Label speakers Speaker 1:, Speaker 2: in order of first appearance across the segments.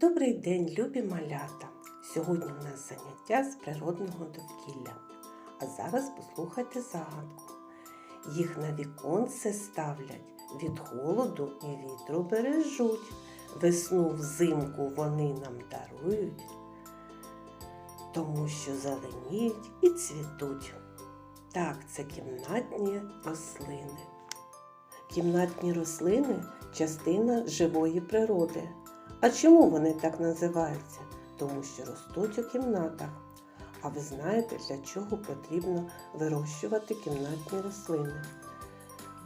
Speaker 1: Добрий день, любі малята! Сьогодні у нас заняття з природного довкілля. А зараз послухайте загадку. Їх на віконце ставлять, від холоду і вітру бережуть. Весну взимку вони нам дарують, тому що зеленіють і цвітуть. Так, це кімнатні рослини. Кімнатні рослини частина живої природи. А чому вони так називаються? Тому що ростуть у кімнатах. А ви знаєте, для чого потрібно вирощувати кімнатні рослини?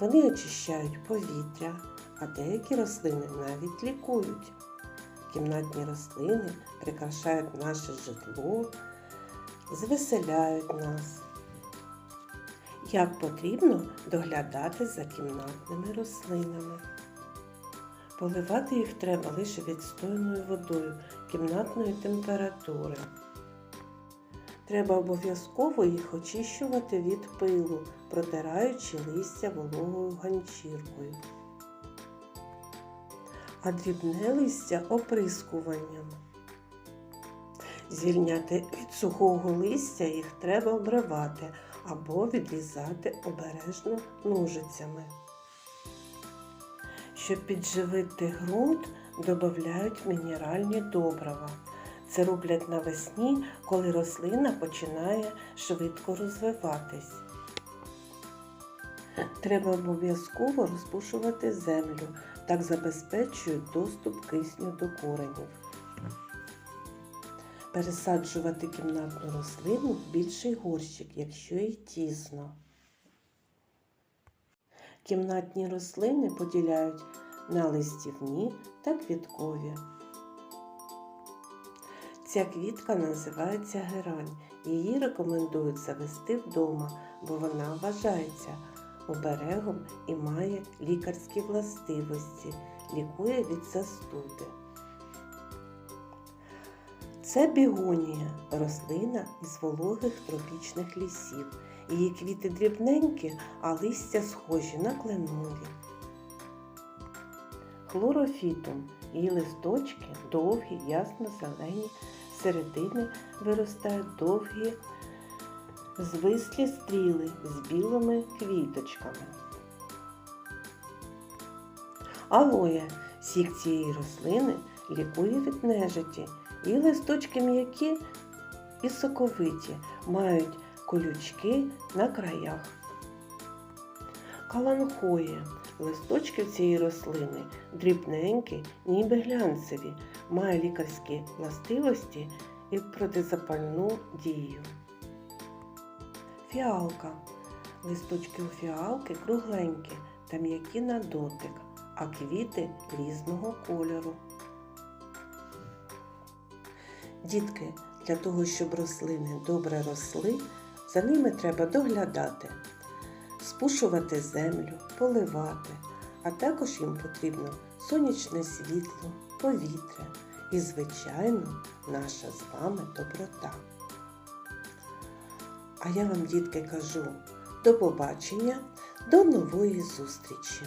Speaker 1: Вони очищають повітря, а деякі рослини навіть лікують. Кімнатні рослини прикрашають наше житло, звеселяють нас. Як потрібно доглядати за кімнатними рослинами? Поливати їх треба лише відстояною водою кімнатної температури. Треба обов'язково їх очищувати від пилу, протираючи листя вологою ганчіркою. А дрібне листя оприскуванням. Звільняти від сухого листя їх треба обривати або відрізати обережно ножицями. Щоб підживити ґрунт, додають мінеральні добрива. Це роблять навесні, коли рослина починає швидко розвиватись. Треба обов'язково розпушувати землю, так забезпечують доступ кисню до коренів. Пересаджувати кімнатну рослину в більший горщик, якщо їй тісно. Кімнатні рослини поділяють на листівні та квіткові. Ця квітка називається герань. Її рекомендують завести вдома, бо вона вважається оберегом і має лікарські властивості, лікує від застуди. Це бігонія, рослина із вологих тропічних лісів. Її квіти дрібненькі, а листя схожі на кленові. Хлорофітум. Її листочки довгі, ясно-зелені, середини виростають довгі звислі стріли з білими квіточками. Алоє. Сік цієї рослини лікує від нежиті. Її листочки м'які і соковиті, мають колючки на краях. Каланхоє. Листочки цієї рослини дрібненькі, ніби глянцеві, має лікарські властивості і протизапальну дію. Фіалка. Листочки у фіалки кругленькі та м'які на дотик, а квіти різного кольору. Дітки, для того, щоб рослини добре росли, за ними треба доглядати, спушувати землю, поливати, а також їм потрібно сонячне світло, повітря і, звичайно, наша з вами доброта. А я вам, дітки, кажу до побачення, до нової зустрічі!